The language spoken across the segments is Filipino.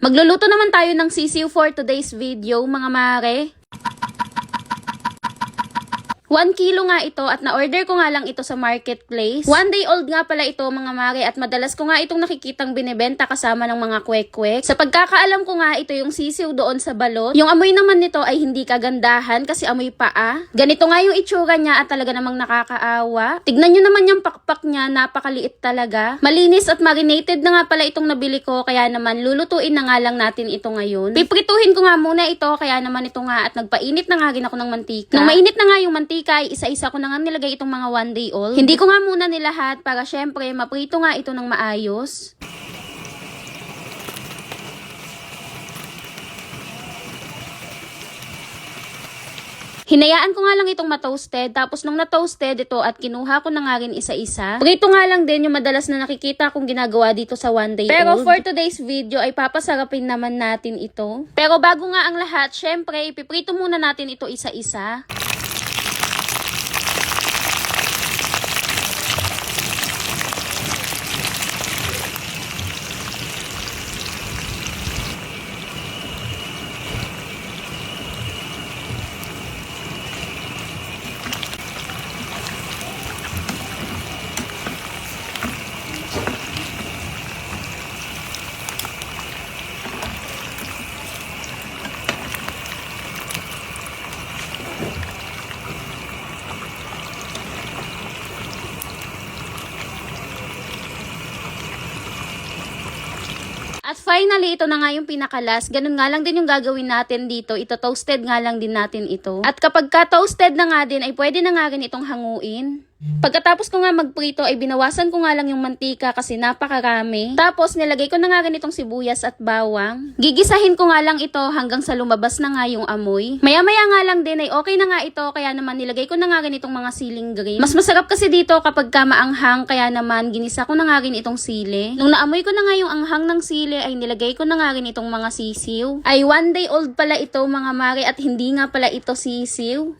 Magluluto naman tayo ng sisiw for today's video, mga mare. 1 kilo nga ito at na-order ko nga lang ito sa marketplace. One day old nga pala ito mga mare at madalas ko nga itong nakikitang binibenta kasama ng mga kwek-kwek. Sa pagkakaalam ko nga ito yung sisiw doon sa balot. Yung amoy naman nito ay hindi kagandahan kasi amoy paa. Ganito nga yung itsura niya at talaga namang nakakaawa. Tignan nyo naman yung pakpak niya, napakaliit talaga. Malinis at marinated na nga pala itong nabili ko kaya naman lulutuin na nga lang natin ito ngayon. Piprituhin ko nga muna ito kaya naman ito nga at nagpainit na nga rin ako ng mantika. Nung mainit na nga yung mantika ay isa-isa ko na nga nilagay itong mga one day old. Hindi ko nga muna nilahat para syempre maprito nga ito ng maayos. Hinayaan ko nga lang itong matoasted, tapos nung na-toasted ito at kinuha ko na nga rin isa-isa. Prito nga lang din yung madalas na nakikita kong ginagawa dito sa one day Pero old. for today's video ay papasarapin naman natin ito. Pero bago nga ang lahat, syempre, ipiprito muna natin ito isa-isa. At finally, ito na nga yung pinakalas. Ganun nga lang din yung gagawin natin dito. Ito toasted nga lang din natin ito. At kapag ka toasted na nga din, ay pwede na nga rin itong hanguin. Pagkatapos ko nga magprito ay binawasan ko nga lang yung mantika kasi napakarami. Tapos nilagay ko na nga rin itong sibuyas at bawang. Gigisahin ko nga lang ito hanggang sa lumabas na nga yung amoy. Maya maya nga lang din ay okay na nga ito kaya naman nilagay ko na nga rin itong mga siling green. Mas masarap kasi dito kapag ka maanghang kaya naman ginisa ko na nga rin itong sili. Nung naamoy ko na nga yung anghang ng sili ay nilagay ko na nga rin itong mga sisiw. Ay one day old pala ito mga mare at hindi nga pala ito sisiw.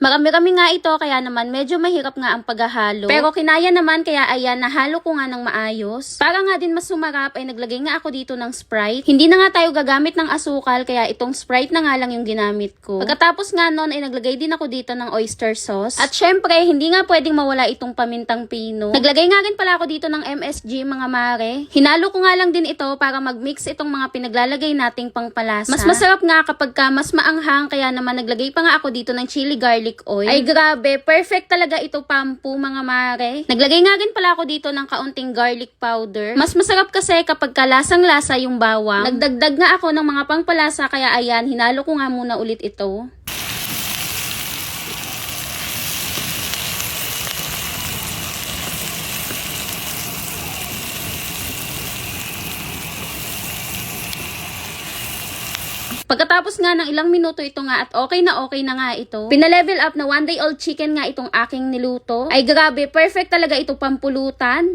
Marami-rami nga ito kaya naman medyo mahirap nga ang paghahalo. Pero kinaya naman kaya ayan nahalo ko nga ng maayos. Para nga din mas sumarap ay naglagay nga ako dito ng Sprite. Hindi na nga tayo gagamit ng asukal kaya itong Sprite na nga lang yung ginamit ko. Pagkatapos nga nun ay naglagay din ako dito ng oyster sauce. At syempre hindi nga pwedeng mawala itong pamintang pino. Naglagay nga rin pala ako dito ng MSG mga mare. Hinalo ko nga lang din ito para mag-mix itong mga pinaglalagay nating pangpalasa. Mas masarap nga kapag ka mas maanghang kaya naman naglagay pa nga ako dito ng chili garlic oil. Ay grabe, perfect talaga ito pampu mga mare. Naglagay nga rin pala ako dito ng kaunting garlic powder. Mas masarap kasi kapag kalasang lasa yung bawang. Nagdagdag nga ako ng mga pangpalasa kaya ayan, hinalo ko nga muna ulit ito. Pagkatapos nga ng ilang minuto ito nga at okay na okay na nga ito. Pinalevel up na one day old chicken nga itong aking niluto. Ay grabe, perfect talaga ito pampulutan.